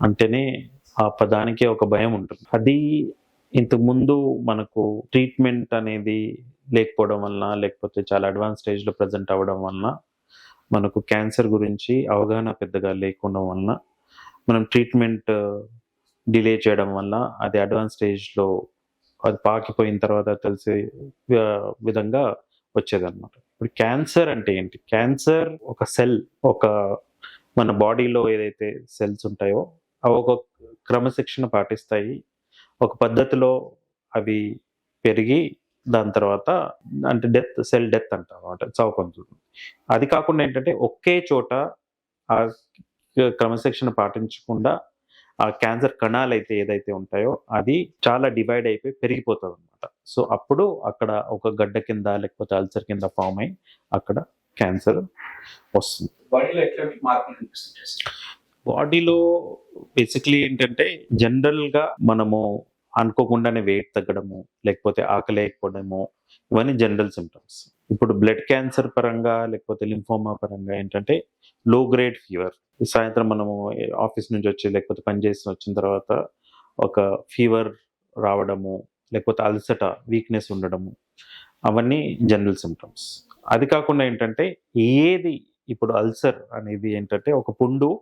అంటేనే ఆ పదానికి ఒక భయం ఉంటుంది. అది ఇంతకుముందు మనకు ట్రీట్మెంట్ అనేది లేకపోవడం వలన లేకపోతే చాలా అడ్వాన్స్ స్టేజ్లో ప్రజెంట్ అవ్వడం వలన మనకు క్యాన్సర్ గురించి అవగాహన పెద్దగా లేకుండా వలన మనం ట్రీట్మెంట్ డిలే uh, చేయడం వల్ల అది అడ్వాన్స్ స్టేజ్లో అది పాకిపోయిన తర్వాత తెలిసే uh, విధంగా వచ్చేదన్నమాట. ఇప్పుడు క్యాన్సర్ అంటే ఏంటి? క్యాన్సర్ ఒక సెల్ ఒక మన బాడీలో ఏదైతే సెల్స్ ఉంటాయో అవి ఒక క్రమశిక్షణ పాటిస్తాయి. ఒక పద్ధతిలో అవి పెరిగి దాని తర్వాత అంటే డెత్ సెల్ డెత్ అంటాం అనమాట చావు అది కాకుండా ఏంటంటే ఒకే చోట ఆ క్రమశిక్షణ పాటించకుండా ఆ క్యాన్సర్ కణాలు అయితే ఏదైతే ఉంటాయో అది చాలా డివైడ్ అయిపోయి పెరిగిపోతుంది అనమాట సో అప్పుడు అక్కడ ఒక గడ్డ కింద లేకపోతే అల్సర్ కింద ఫామ్ అయి అక్కడ క్యాన్సర్ వస్తుంది. బాడీలో బేసిక్లీ ఏంటంటే జనరల్గా మనము అనుకోకుండానే వెయిట్ తగ్గడము లేకపోతే ఆకలి ఇవన్నీ జనరల్ సిమ్టమ్స్ ఇప్పుడు బ్లడ్ క్యాన్సర్ పరంగా లేకపోతే లింఫోమా పరంగా ఏంటంటే లో గ్రేడ్ ఫీవర్ సాయంత్రం మనము ఆఫీస్ నుంచి వచ్చి లేకపోతే పనిచేసి వచ్చిన తర్వాత ఒక ఫీవర్ రావడము లేకపోతే అలసట వీక్నెస్ ఉండడము అవన్నీ జనరల్ సిమ్టమ్స్ అది కాకుండా ఏంటంటే ఏది ఇప్పుడు అల్సర్ అనేది ఏంటంటే ఒక పుండు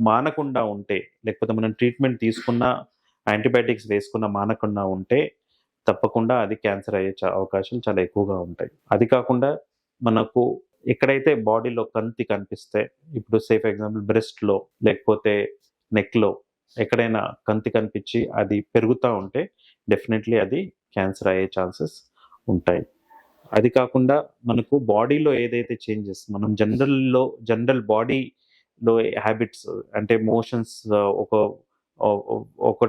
మానకుండా ఉంటే లేకపోతే మనం ట్రీట్మెంట్ తీసుకున్న యాంటీబయాటిక్స్ వేసుకున్న మానకుండా ఉంటే తప్పకుండా అది క్యాన్సర్ అయ్యే చా- అవకాశాలు చాలా ఎక్కువగా ఉంటాయి. అది కాకుండా మనకు ఎక్కడైతే బాడీలో కంతి కనిపిస్తే ఇప్పుడు సేఫ్ ఎగ్జాంపుల్ బ్రెస్ట్లో లేకపోతే నెక్లో ఎక్కడైనా కంతి కనిపించి అది పెరుగుతూ ఉంటే డెఫినెట్లీ అది క్యాన్సర్ అయ్యే ఛాన్సెస్ ఉంటాయి. అది కాకుండా మనకు బాడీలో ఏదైతే చేంజెస్ మనం జనరల్లో జనరల్ బాడీ బాడీలో హ్యాబిట్స్ అంటే మోషన్స్ ఒక ఒక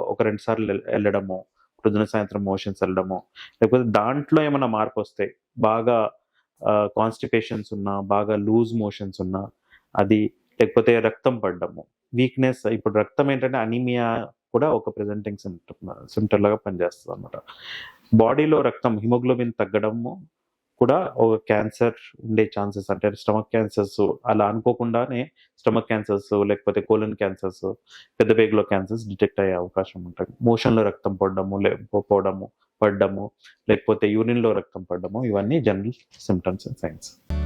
ఒక రెండు సార్లు వెళ్ళడము పొద్దున సాయంత్రం మోషన్స్ వెళ్ళడము లేకపోతే దాంట్లో ఏమైనా మార్పు వస్తాయి బాగా కాన్స్టిపేషన్స్ ఉన్నా బాగా లూజ్ మోషన్స్ ఉన్నా అది లేకపోతే రక్తం పడ్డము. వీక్నెస్ ఇప్పుడు రక్తం ఏంటంటే అనీమియా కూడా ఒక ప్రెజెంటింగ్ సిమ్టమ్ సిమ్టమ్ లాగా పనిచేస్తుంది అనమాట బాడీలో రక్తం హిమోగ్లోబిన్ తగ్గడము కూడా ఒక క్యాన్సర్ ఉండే ఛాన్సెస్ అంటే స్టమక్ క్యాన్సర్స్ అలా అనుకోకుండానే స్టమక్ క్యాన్సర్స్ లేకపోతే కోలన్ క్యాన్సర్స్ పెద్ద పేగులో క్యాన్సర్స్ డిటెక్ట్ అయ్యే అవకాశం ఉంటుంది. మోషన్లో రక్తం పడడము లేకపోవడము పడ్డము లేకపోతే యూరిన్లో రక్తం పడ్డము ఇవన్నీ జనరల్ సిమ్టమ్స్ అండ్ సైన్స్.